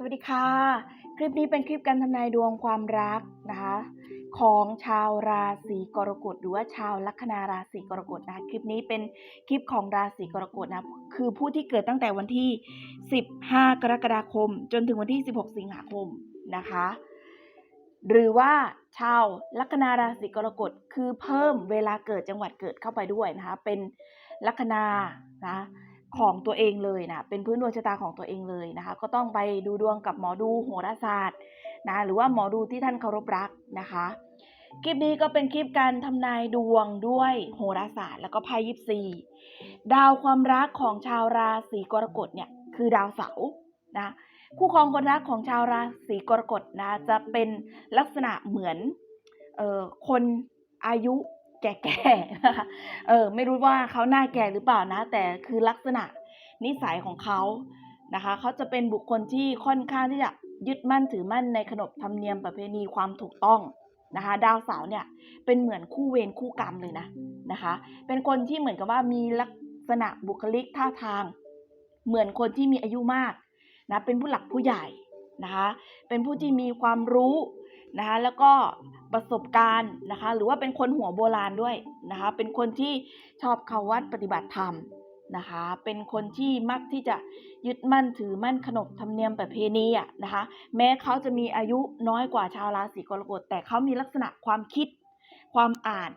สวัสดีค่ะ คลิปนี้เป็นคลิปการทำนายดวงความรักนะคะ ของชาวราศีกรกฎหรือว่าชาวลัคนาราศีกรกฎนะคะคลิปนี้เป็นคลิปของราศีกรกฎนะคือผู้ที่เกิดตั้งแต่วันที่ 15 กรกฎาคม จนถึงวันที่ 16 สิงหาคมนะคะ หรือว่าชาวลัคนาราศีกรกฎคือเพิ่มเวลาเกิดจังหวัดเกิดเข้าไปด้วยนะคะเป็นลัคนานะ ของตัวเองเลยนะเป็นพื้นดวงชะตาของตัวเองเลยนะคะ ก็ต้องไปดูดวงกับหมอดูโหราศาสตร์นะหรือว่าหมอดูที่ท่านเคารพรักนะคะคลิปนี้ก็เป็นคลิปการทำนายดวงด้วยโหราศาสตร์ แล้วก็ไพ่ยิปซีดาวความรักของชาวราศีกรกฎเนี่ยคือดาวเสาร์นะคู่ครองคนรักของชาวราศีกรกฎนะจะเป็นลักษณะเหมือนเอ่อคนอายุ แก่ๆนะคะเออไม่รู้ว่าเขาหน้าแก่หรือเปล่านะ แต่คือลักษณะนิสัยของเขานะคะเขาจะเป็นบุคคลที่ค่อนข้างที่จะยึดมั่นถือมั่นในขนบธรรมเนียมประเพณีความถูกต้องนะคะ ดาวเสาร์เนี่ยเป็นเหมือนคู่เวรคู่กรรมเลยนะนะคะ เป็นคนที่เหมือนกับว่ามีลักษณะบุคลิกท่าทาง เหมือนคนที่มีอายุมากนะเป็นผู้หลักผู้ใหญ่นะคะ เป็นผู้ที่มีความรู้ นะคะแล้วก็ประสบการณ์นะคะหรือว่าเป็นคนหัวโบราณด้วยนะคะเป็นคนที่ชอบเข้าวัดปฏิบัติธรรมนะคะเป็นคนที่มักที่จะยึดมั่นถือมั่นขนบธรรมเนียมประเพณีอะนะคะแม้เขาจะมีอายุน้อยกว่าชาวราศีกรกฎแต่เขามีลักษณะความคิดความอ่าน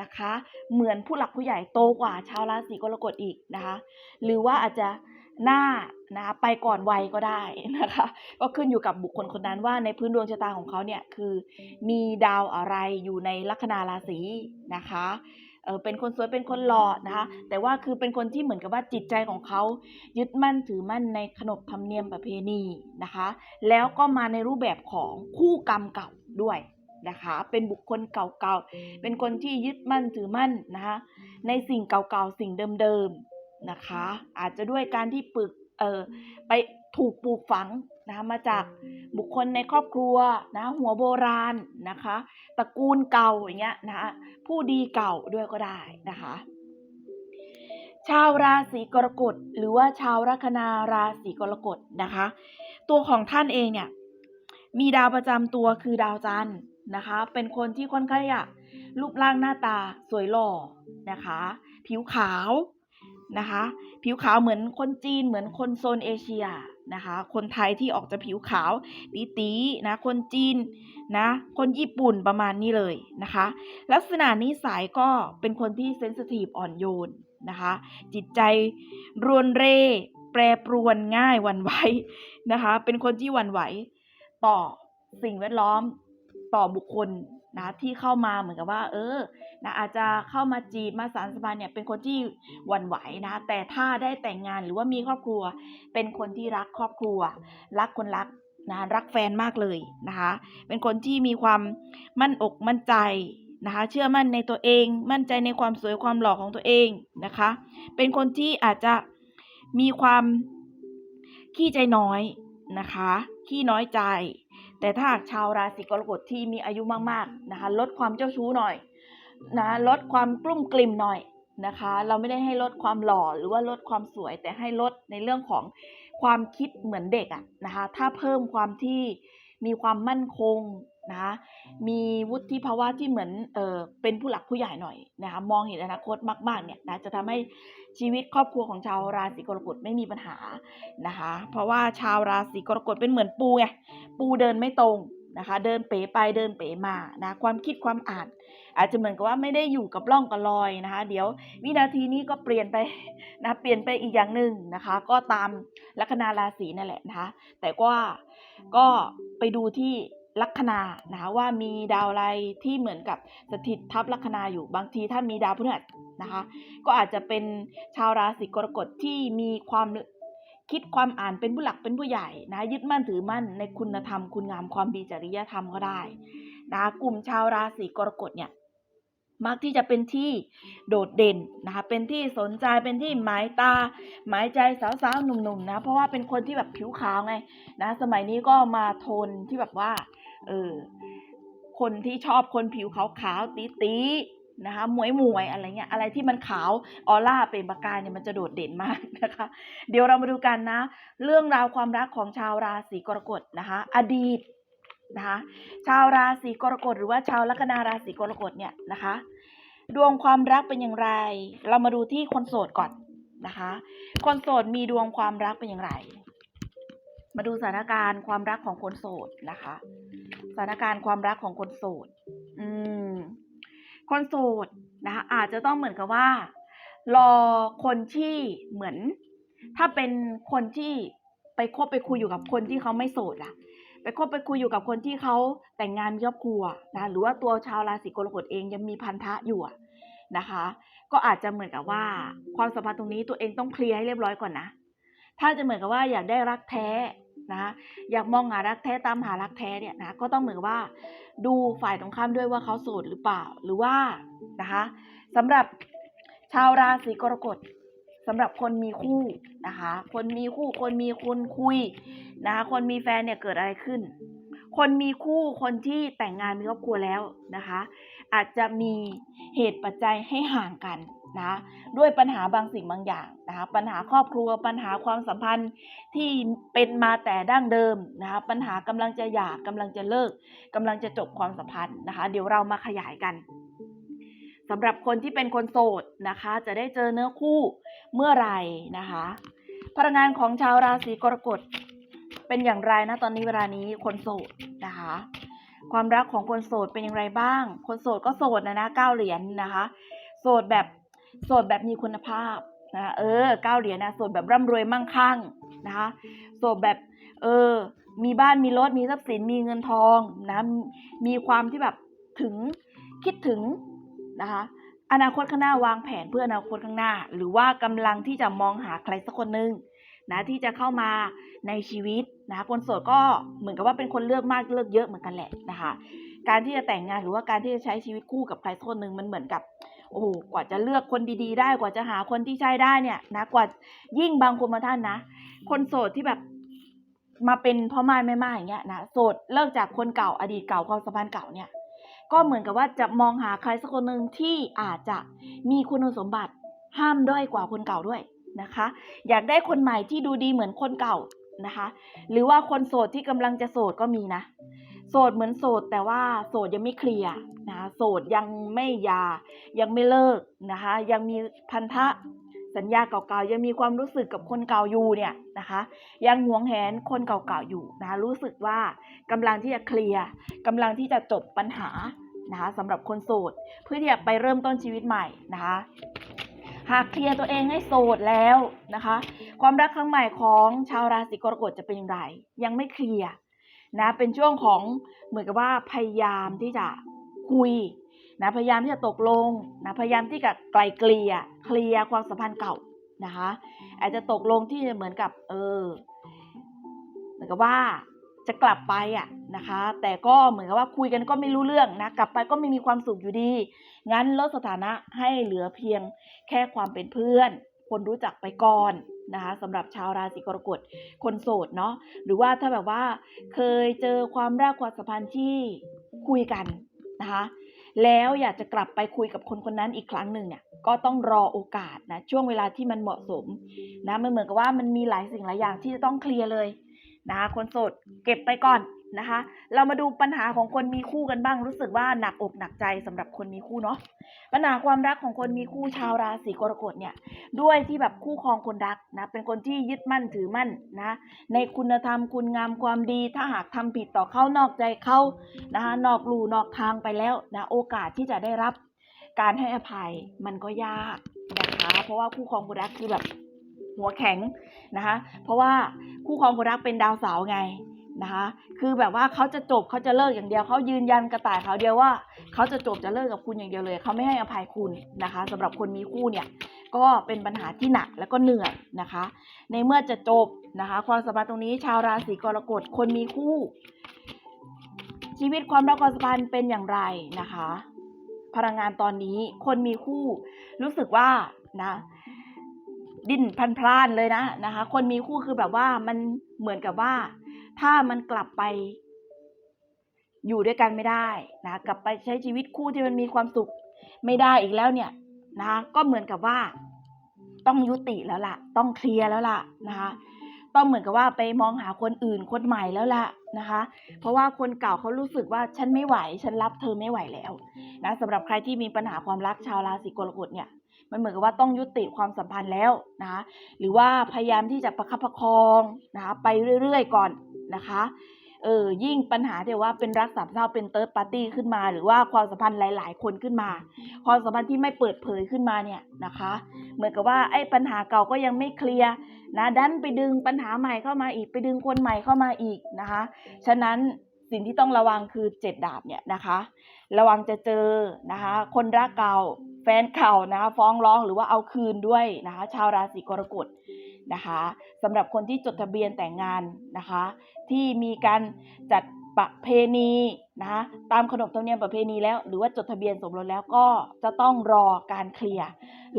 นะคะเหมือนผู้หลักผู้ใหญ่โตกว่าชาวราศีกรกฎอีกนะคะหรือว่าอาจจะหน้า นะคะไปก่อนวัยก็ได้นะคะ ก็ขึ้นอยู่กับบุคคลคนนั้นว่าในพื้นดวงชะตาของเขาเนี่ยคือ มีดาวอะไรอยู่ในลัคนาราศีนะคะเออเป็นคนสวยเป็นคนหล่อนะคะ แต่ว่าคือเป็นคนที่เหมือนกับว่าจิตใจของเขายึดมั่นถือมั่นในขนบธรรมเนียมประเพณีนะคะ แล้วก็มาในรูปแบบของคู่กรรมเก่าด้วยนะคะ เป็นบุคคลเก่าๆ เป็นคนที่ยึดมั่นถือมั่นนะคะ ในสิ่งเก่าๆ สิ่งเดิมๆ นะคะ อาจจะด้วยการที่ปึก เออไปถูกปลูกฝังนะคะมาจากบุคคลในครอบครัวนะหัวโบราณนะคะตระกูลเก่าอย่างเงี้ยนะคะผู้ดีเก่าด้วยก็ได้นะคะชาวราศีกรกฎหรือว่าชาวลัคนาราศีกรกฎนะคะ ตัวของท่านเองเนี่ยมีดาวประจำตัวคือดาวจันทร์นะคะ เป็นคนที่ค่อนข้างอยากรูปร่างหน้าตาสวยหล่อนะคะ ผิวขาว นะคะ ผิวขาวเหมือนคนจีนเหมือนคนโซนเอเชียนะคะ คนไทยที่ออกจะผิวขาวตีๆนะคนจีนนะคนญี่ปุ่นประมาณนี้เลยนะคะ ลักษณะนิสัยก็เป็นคนที่เซนซิทีฟอ่อนโยนนะคะ จิตใจรวนเร่แปรปรวนง่ายวันไหวนะคะ เป็นคนที่วันไหวต่อสิ่งแวดล้อมต่อบุคคลนะที่เข้ามาเหมือนกับว่า เออ นะอาจจะเข้ามาจีบมาสารสบานธ์เนี่ยเป็นคนที่หวั่นไหวนะแต่ถ้าได้แต่งงานหรือว่ามีครอบครัว เป็นคนที่รักครอบครัว รักคนรักนะรักแฟนมากเลยนะคะเป็นคนที่มีความมั่นอกมั่นใจนะคะเชื่อมั่นในตัวเอง มั่นใจในความสวยความหล่อของตัวเองนะคะ เป็นคนที่อาจจะมีความขี้ใจน้อยนะคะขี้น้อยใจ แต่ถ้าหากชาวราศีกรกฎที่มีอายุมากๆนะคะลดความเจ้าชู้หน่อย นะลดความกลุ้มกลิ่มหน่อยนะคะ เราไม่ได้ให้ลดความหล่อหรือว่าลดความสวย แต่ให้ลดในเรื่องของความคิดเหมือนเด็กอะนะคะ ถ้าเพิ่มความที่มีความมั่นคงนะมีวุฒิภาวะที่เหมือนเออเป็นผู้หลักผู้ใหญ่หน่อยนะคะมองเห็นอนาคตมากๆเนี่ยนะจะทำให้ชีวิตครอบครัวของชาวราศีกรกฎไม่มีปัญหานะคะ เพราะว่าชาวราศีกรกฎเป็นเหมือนปูไงปูเดินไม่ตรง นะคะ เดินเป๋ไปเดินเป๋มานะความคิดความอ่านอาจจะเหมือนกับว่าไม่ได้อยู่กับร่องกับรอยนะคะ เดี๋ยววินาทีนี้ก็เปลี่ยนไปนะเปลี่ยนไปอีกอย่างหนึ่งนะคะ ก็ตามลัคนาราศีนั่นแหละนะคะแต่ก็ก็ไปดูที่ลัคนานะคะว่ามีดาวอะไรที่เหมือนกับสถิตทับลัคนาอยู่บางทีถ้ามีดาวพฤหัสนะคะ ก็อาจจะเป็นชาวราศีกรกฎที่มีความ คิดความอ่านเป็นผู้หลักเป็นผู้ใหญ่นะยึดมั่นถือมั่นในคุณธรรมคุณงามความดีจริยธรรมก็ได้นะกลุ่มชาวราศีกรกฎเนี่ยมักที่จะเป็นที่โดดเด่นนะคะ เป็นที่สนใจเป็นที่หมายตา หมายใจสาวๆหนุ่มๆนะ เพราะว่าเป็นคนที่แบบผิวขาวไงนะ สมัยนี้ก็มาโทนที่แบบว่า เออ คนที่ชอบคนผิวขาวๆตี นะคะหมวยหมวยๆอะไรเงี้ยอะไรที่มันขาวออร่าเปล่งประกายเนี่ยมันจะโดดเด่นมากนะคะ เดี๋ยวเรามาดูกันนะ เรื่องราวความรักของชาวราศีกรกฎนะคะ อดีตนะคะชาวราศีกรกฎหรือว่าชาวลัคนาราศีกรกฎเนี่ยนะคะ ดวงความรักเป็นอย่างไร เรามาดูที่คนโสดก่อนนะคะ คนโสดมีดวงความรักเป็นอย่างไร มาดูสถานการณ์ความรักของคนโสดนะคะ สถานการณ์ความรักของคนโสด อืม คนโสดนะคะอาจจะต้องเหมือนกับว่า รอคนที่เหมือน ถ้าเป็นคนที่ไปคบไปคุยอยู่กับคนที่เขาไม่โสดล่ะไปคบไปคุยอยู่กับคนที่เขาแต่งงานมีครอบครัวนะหรือว่าตัวชาวราศีกรกฎเองยังมีพันธะอยู่นะคะ ก็อาจจะเหมือนกับว่า ความสัมพันธ์ตรงนี้ตัวเองต้องเคลียร์ให้เรียบร้อยก่อนนะ ถ้าจะเหมือนกับว่าอยากได้รักแท้ นะอยากมองหารักแท้ตามหารักแท้เนี่ยนะก็ต้องเหมือนว่า ดูฝ่ายตรงข้ามด้วยว่าเขาโสดหรือเปล่าหรือว่านะคะสำหรับชาวราศีกรกฎสำหรับคนมีคู่นะคะ คนมีคู่คนมีคนคุยนะคะคนมีแฟนเนี่ยเกิดอะไรขึ้น คนมีคู่คนที่แต่งงานมีครอบครัวแล้วนะคะ อาจจะมีเหตุปัจจัยให้ห่างกันนะด้วยปัญหาบางสิ่งบางอย่างนะคะปัญหาครอบครัวปัญหาความสัมพันธ์ที่เป็นมาแต่ดั้งเดิมนะคะปัญหากำลังจะหย่ากำลังจะเลิกกำลังจะจบความสัมพันธ์นะคะ เดี๋ยวเรามาขยายกันสำหรับคนที่เป็นคนโสดนะคะ จะได้เจอเนื้อคู่เมื่อไหร่นะคะพลังงานของชาวราศีกรกฎเป็นอย่างไรนะตอนนี้เวลานี้คนโสดนะคะความรักของคนโสดเป็นอย่างไรบ้าง คนโสดก็โสดนะนะเก้าเหรียญนะคะ โสดแบบ โสดแบบมีคุณภาพนะคะเออเก้าเหรียญนะโสดแบบร่ำรวยมั่งคั่งนะคะโสดแบบเออมีบ้านมีรถมีทรัพย์สินมีเงินทองนะมีความที่แบบถึงคิดถึงนะคะอนาคตข้างหน้าวางแผนเพื่ออนาคตข้างหน้า หรือว่ากำลังที่จะมองหาใครสักคนหนึ่งนะที่จะเข้ามาในชีวิตนะคะคนโสดก็เหมือนกับว่าเป็นคนเลือกมากเลือกเยอะเหมือนกันแหละนะคะ การที่จะแต่งงานหรือว่าการที่จะใช้ชีวิตคู่กับใครสักคนหนึ่งมันเหมือนกับ โอ้โหกว่าจะเลือกคนดีๆ ได้กว่าจะหาคนที่ใช่ได้เนี่ยนะกว่ายิ่งบางคนมาท่านนะ คนโสดที่แบบมาเป็นพ่อม่ายแม่ม่ายอย่างเงี้ยนะโสดเลิกจากคนเก่าอดีตเก่าความสัมพันธ์เก่าเนี่ย ก็เหมือนกับว่าจะมองหาใครสักคนหนึ่งที่อาจจะมีคุณสมบัติห้ามด้อยกว่าคนเก่าด้วยนะคะ อยากได้คนใหม่ที่ดูดีเหมือนคนเก่านะคะ หรือว่าคนโสดที่กำลังจะโสดก็มีนะ โสดเหมือนโสดแต่ว่าโสดยังไม่เคลียร์นะโสดยังไม่ยา ยังไม่เลิกนะคะ ยังมีพันธะสัญญาเก่าๆยังมีความรู้สึกกับคนเก่าอยู่เนี่ยนะคะ ยังหวงแหนคนเก่าๆอยู่นะคะรู้สึกว่ากำลังที่จะเคลียร์กำลังที่จะจบปัญหานะคะสำหรับคนโสดเพื่อที่จะไปเริ่มต้นชีวิตใหม่นะคะหากเคลียร์ตัวเองให้โสดแล้วนะคะ ความรักครั้งใหม่ของชาวราศีกรกฎจะเป็นอย่างไร ยังไม่เคลียร์ นะเป็นช่วงของเหมือนกับว่าพยายามที่จะคุยนะพยายามที่จะตกลงนะพยายามที่จะไกลเกลี่ยเคลียร์ความสัมพันธ์เก่านะคะอาจจะตกลงที่เหมือนกับเออเหมือนกับว่าจะกลับไปอะนะคะ แต่ก็เหมือนกับว่าคุยกันก็ไม่รู้เรื่องนะกลับไปก็ไม่มีความสุขอยู่ดี งั้นลดสถานะให้เหลือเพียงแค่ความเป็นเพื่อน คนรู้จักไปก่อน นะคะสำหรับชาวราศีกรกฎคนโสดเนาะหรือว่าถ้าแบบว่าเคยเจอความรักความสัมพันธ์ที่คุยกันนะคะแล้วอยากจะกลับไปคุยกับคนคนนั้นอีกครั้งหนึ่งเนี่ยก็ต้องรอโอกาสนะช่วงเวลาที่มันเหมาะสมนะมันเหมือนกับว่ามันมีหลายสิ่งหลายอย่างที่จะต้องเคลียร์เลยนะคะคนโสดเก็บไปก่อน นะคะ เรามาดูปัญหาของคนมีคู่กันบ้าง รู้สึกว่าหนักอกหนักใจสำหรับคนมีคู่เนาะปัญหาความรักของคนมีคู่ชาวราศีกรกฎเนี่ย ด้วยที่แบบคู่ครองคนรักนะเป็นคนที่ยึดมั่นถือมั่นนะในคุณธรรมคุณงามความดี ถ้าหากทำผิดต่อเขานอกใจเขานะคะนอกลู่นอกทางไปแล้วนะโอกาสที่จะได้รับการให้อภัยมันก็ยากนะคะเพราะว่าคู่ครองคนรักคือแบบหัวแข็งนะคะ เพราะว่าคู่ครองคนรักเป็นดาวเสาร์ไง นะคะ คือแบบว่าเขาจะจบเขาจะเลิกอย่างเดียวเขายืนยันกระต่ายเขาเดียวว่าเขาจะจบจะเลิกกับคุณอย่างเดียวเลยเขาไม่ให้อภัยคุณนะคะสำหรับคนมีคู่เนี่ยก็เป็นปัญหาที่หนักแล้วก็เหนื่อยนะคะ ในเมื่อจะจบนะคะ ความสัมพันธ์ตรงนี้ชาวราศีกรกฎคนมีคู่ ชีวิตความรักความสัมพันธ์เป็นอย่างไรนะคะ พลังงานตอนนี้คนมีคู่ รู้สึกว่านะดิ้นพลันพลานเลยนะนะคะ คนมีคู่คือแบบว่ามันเหมือนกับว่า ถ้ามันกลับไป อยู่ด้วยกันไม่ได้นะ กลับไปใช้ชีวิตคู่ที่มันมีความสุขไม่ได้อีกแล้วเนี่ยนะคะก็เหมือนกับว่า ต้องยุติแล้วล่ะ ต้องเคลียร์แล้วล่ะนะคะต้องเหมือนกับว่าไปมองหาคนอื่นคนใหม่แล้วล่ะนะคะ เพราะว่าคนเก่าเขารู้สึกว่าฉันไม่ไหว ฉันรับเธอไม่ไหวแล้วนะสำหรับใครที่มีปัญหาความรักชาวราศีกรกฎเนี่ย มันเหมือนกับว่าต้องยุติความสัมพันธ์แล้วนะคะหรือว่าพยายามที่จะประคับประคองนะคะไปเรื่อยๆก่อนนะคะเออยิ่งปัญหาที่ว่าเป็นรักสามเศร้าเป็นเติร์ดปาร์ตี้ขึ้นมา หรือว่าความสัมพันธ์หลาย ๆ คนขึ้นมา ความสัมพันธ์ที่ไม่เปิดเผยขึ้นมาเนี่ยนะคะ เหมือนกับว่าไอ้ปัญหาเก่าก็ยังไม่เคลียร์นะดันไปดึงปัญหาใหม่เข้ามาอีกไปดึงคนใหม่เข้ามาอีกนะคะ ฉะนั้นสิ่งที่ต้องระวังคือเจ็ดดาบเนี่ยนะคะ ระวังจะเจอนะคะ คนรักเก่า แฟนเก่านะคะฟ้องร้องหรือว่าเอาคืนด้วยนะคะ ชาวราศีกรกฎนะคะสำหรับคนที่จดทะเบียนแต่งงานนะคะ ที่มีการจัดประเพณีนะคะตามขนบธรรมเนียมประเพณีแล้ว หรือว่าจดทะเบียนสมรสแล้วก็จะต้องรอการเคลียร์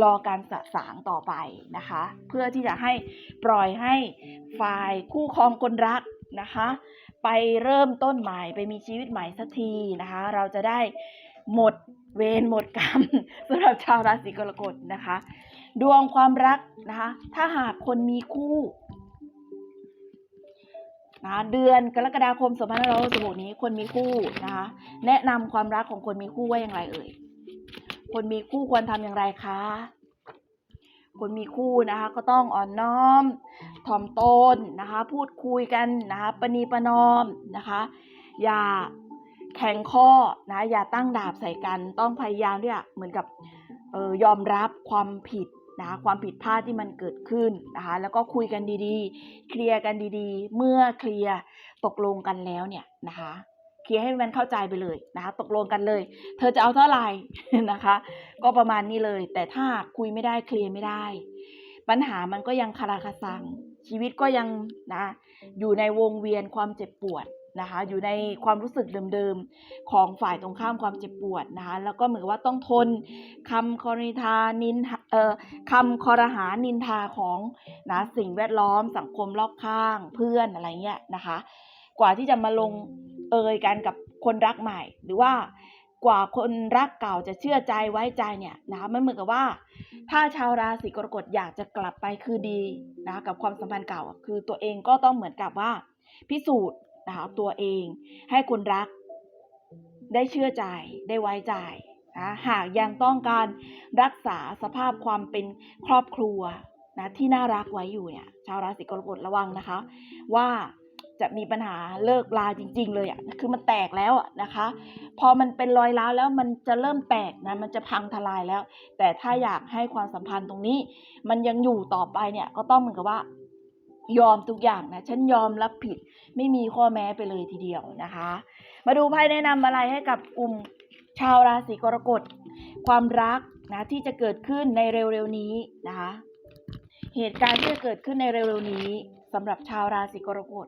รอการสะสางต่อไปนะคะ เพื่อที่จะให้ปล่อยให้ฝ่ายคู่ครองคนรักนะคะ ไปเริ่มต้นใหม่ไปมีชีวิตใหม่สักทีนะคะ เราจะได้หมด เวรหมดกรรมสำหรับชาวราศีกรกฎนะคะ ดวงความรักนะคะ ถ้าหากคนมีคู่นะะเดือนกรกฎาคม2566นี้คนมีคู่นะคะ แนะนำความรักของคนมีคู่ว่าอย่างไรเอ่ยคนมีคู่ควรทำอย่างไรคะคนมีคู่นะคะก็ต้องอ่อนน้อมถ่อมตนนะคะ พูดคุยกันนะคะประนีประนอมนะคะ อย่า แข็งข้อนะอย่าตั้งดาบใส่กัน ต้องพยายามที่จะเหมือนกับเออยอมรับความผิดนะคะความผิดพลาดที่มันเกิดขึ้นนะคะแล้วก็คุยกันดีๆ เคลียร์กันดีๆ เมื่อเคลียร์ตกลงกันแล้วเนี่ยนะคะเคลียร์ให้มันเข้าใจไปเลยนะคะตกลงกันเลย เธอจะเอาเท่าไหร่นะคะ ก็ประมาณนี้เลย แต่ถ้าคุยไม่ได้เคลียร์ไม่ได้ ปัญหามันก็ยังคาราคาซังชีวิตก็ยังนะอยู่ในวงเวียนความเจ็บปวด นะคะอยู่ในความรู้สึกเดิมๆของฝ่ายตรงข้ามความเจ็บปวดนะคะแล้วก็เหมือนว่าต้องทนคำคอริทานินเอ่อคำคอรหานินทาของนะสิ่งแวดล้อมสังคมรอบข้างเพื่อนอะไรเงี้ยนะคะกว่าที่จะมาลงเอยกันกับคนรักใหม่ หรือว่ากว่าคนรักเก่าจะเชื่อใจไว้ใจเนี่ยนะคะมันเหมือนกับว่า ถ้าชาวราศีกรกฎอยากจะกลับไปคือดีนะคะกับความสัมพันธ์เก่าคือตัวเองก็ต้องเหมือนกับว่า พิสูจน์ นะคะตัวเอง ให้คนรัก ได้เชื่อใจได้ไว้ใจนะหากยังต้องการรักษาสภาพความเป็นครอบครัวนะที่น่ารักไว้อยู่เนี่ย ชาวราศีกรกฎระวังนะคะ ว่าจะมีปัญหาเลิกลาจริง ๆ เลยอะคือมันแตกแล้วอะนะคะ พอมันเป็นรอยร้าวแล้วมันจะเริ่มแตกนะมันจะพังทลายแล้ว แต่ถ้าอยากให้ความสัมพันธ์ตรงนี้ มันยังอยู่ต่อไปเนี่ยก็ต้องเหมือนกับว่า ยอมทุกอย่างนะ ฉันยอมรับผิด ไม่มีข้อแม้ไปเลยทีเดียวนะคะ มาดูไพ่แนะนำอะไรให้กับกลุ่มชาวราศีกรกฎ ความรักนะที่จะเกิดขึ้นในเร็วๆนี้นะคะ เหตุการณ์ที่จะเกิดขึ้นในเร็วๆนี้สำหรับชาวราศีกรกฎ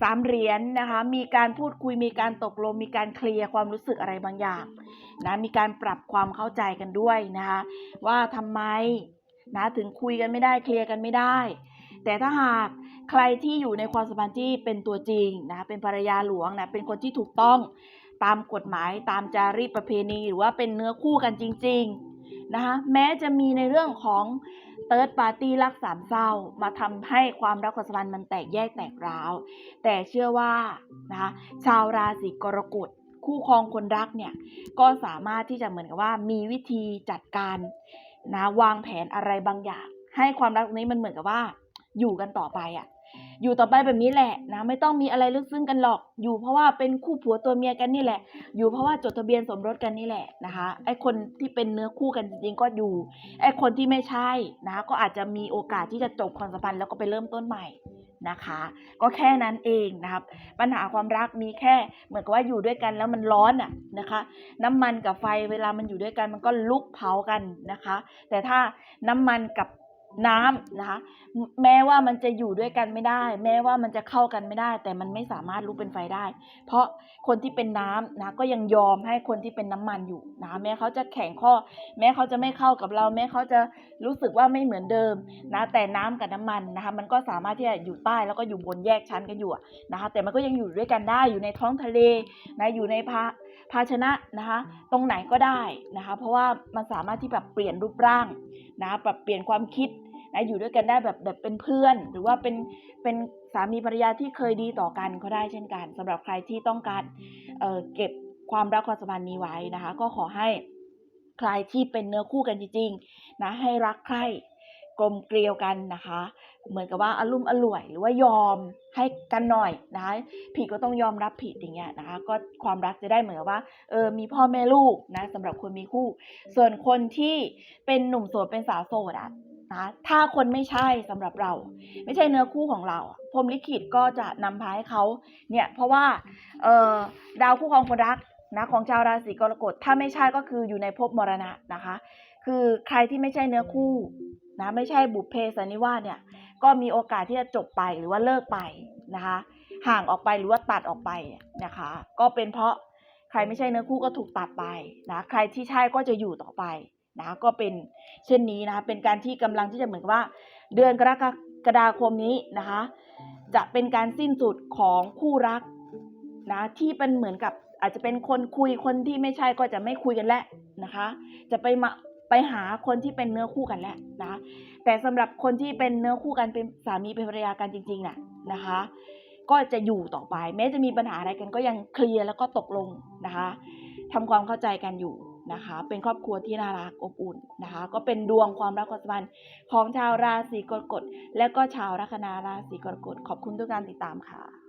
สามเหรียญนะคะ มีการพูดคุย มีการตกลง มีการเคลียร์ความรู้สึกอะไรบางอย่างนะ มีการปรับความเข้าใจกันด้วยนะคะ ว่าทำไม นะถึงคุยกันไม่ได้เคลียร์กันไม่ได้ แต่ถ้าหากใครที่อยู่ในความสัมพันธ์ที่เป็นตัวจริงนะเป็นภรรยาหลวงนะเป็นคนที่ถูกต้องตามกฎหมายตามจารีตประเพณี หรือว่าเป็นเนื้อคู่กันจริงๆนะคะแม้จะมีในเรื่องของเติร์ดปาร์ตี้รักสามเศร้ามาทำให้ความรักความสัมพันธ์มันแตกแยกแตกร้าว แต่เชื่อว่านะคะชาวราศีกรกฎคู่ครองคนรักเนี่ยก็สามารถที่จะเหมือนกับว่ามีวิธีจัดการ นะวางแผนอะไรบางอย่าง ให้ความรักตรงนี้มันเหมือนกับว่า อยู่กันต่อไปอะ่ะ อยู่ต่อไปแบบนี้แหละนะไม่ต้องมีอะไรลึกซึ้งกันหรอก อยู่เพราะว่าเป็นคู่ผัวตัวเมียกันนี่แหละ อยู่เพราะว่าจดทะเบียนสมรสกันนี่แหละนะคะไอคนที่เป็นเนื้อคู่กันจริงๆก็อยู่ไอคนที่ไม่ใช่นะ ก็อาจจะมีโอกาสที่จะจบความสัมพันธ์แล้วก็ไปเริ่มต้นใหม่ นะคะ ก็แค่นั้นเองนะครับ ปัญหาความรักมีแค่เหมือนกับว่าอยู่ด้วยกันแล้วมันร้อนอะนะคะ น้ำมันกับไฟเวลามันอยู่ด้วยกันมันก็ลุกเผากันนะคะ แต่ถ้าน้ำมันกับ น้ำนะคะ แม้ว่ามันจะอยู่ด้วยกันไม่ได้ แม้ว่ามันจะเข้ากันไม่ได้ แต่มันไม่สามารถลุกเป็นไฟได้ เพราะคนที่เป็นน้ำนะก็ยังยอมให้คนที่เป็นน้ำมันอยู่นะแม้เขาจะแข็งข้อ แม้เขาจะไม่เข้ากับเรา แม้เขาจะรู้สึกว่าไม่เหมือนเดิมนะแต่น้ำกับน้ำมันนะคะมันก็สามารถที่จะอยู่ใต้แล้วก็อยู่บนแยกชั้นกันอยู่นะคะแต่มันก็ยังอยู่ด้วยกันได้อยู่ในท้องทะเลนะอยู่ในพา ภาชนะนะคะ ตรงไหนก็ได้นะคะ เพราะว่ามันสามารถที่แบบเปลี่ยนรูปร่างนะปรับเปลี่ยนความคิดนะอยู่ด้วยกันได้แบบแบบเป็นเพื่อน หรือว่าเป็นเป็นสามีภรรยาที่เคยดีต่อกันก็ได้เช่นกันสำหรับใครที่ต้องการเอ่อเก็บความรักความสัมพันธ์นี้ไว้นะคะ ก็ขอให้ใครที่เป็นเนื้อคู่กันจริงๆนะให้รักใคร่ กลมเกลียวกันนะคะ เหมือนกับว่าอารมณ์อร่วยหรือว่ายอมให้กันหน่อยนะคะผิดก็ต้องยอมรับผิดอย่างเงี้ยนะคะ ก็ความรักจะได้เหมือนกับว่าเออมีพ่อแม่ลูกนะสำหรับคนมีคู่ ส่วนคนที่เป็นหนุ่มโสดเป็นสาวโสดอะนะถ้าคนไม่ใช่สำหรับเรา ไม่ใช่เนื้อคู่ของเราพรมลิขิตก็จะนำพาให้เขาเนี่ยเพราะว่าเออดาวคู่ครองคนรักนะของชาวราศีกรกฎถ้าไม่ใช่ก็คืออยู่ในภพมรณะนะคะ คือใครที่ไม่ใช่เนื้อคู่ นะไม่ใช่บุพเพสันนิวาสเนี่ยก็มีโอกาสที่จะจบไปหรือว่าเลิกไปนะคะ ห่างออกไปหรือว่าตัดออกไปนะคะ ก็เป็นเพราะใครไม่ใช่เนื้อคู่ก็ถูกตัดไปนะใครที่ใช่ก็จะอยู่ต่อไปนะก็เป็นเช่นนี้นะคะเป็นการที่กำลังที่จะเหมือนกับว่า เดือนกรกฎาคมนี้นะคะ จะเป็นการสิ้นสุดของคู่รักนะที่เป็นเหมือนกับอาจจะเป็นคนคุยคนที่ไม่ใช่ก็จะไม่คุยกันแล้วนะคะ จะไปมา ไปหาคนที่เป็นเนื้อคู่กันแล้วนะ แต่สำหรับคนที่เป็นเนื้อคู่กันเป็นสามีเป็นภรรยากันจริงๆน่ะนะคะ ก็จะอยู่ต่อไป แม้จะมีปัญหาอะไรกันก็ยังเคลียร์แล้วก็ตกลงนะคะทำความเข้าใจกันอยู่นะคะ เป็นครอบครัวที่น่ารักอบอุ่นนะคะ ก็เป็นดวงความรักความสัมพันธ์ของชาวราศีกรกฎและก็ชาวลัคนาราศีกรกฎขอบคุณทุกการติดตามค่ะ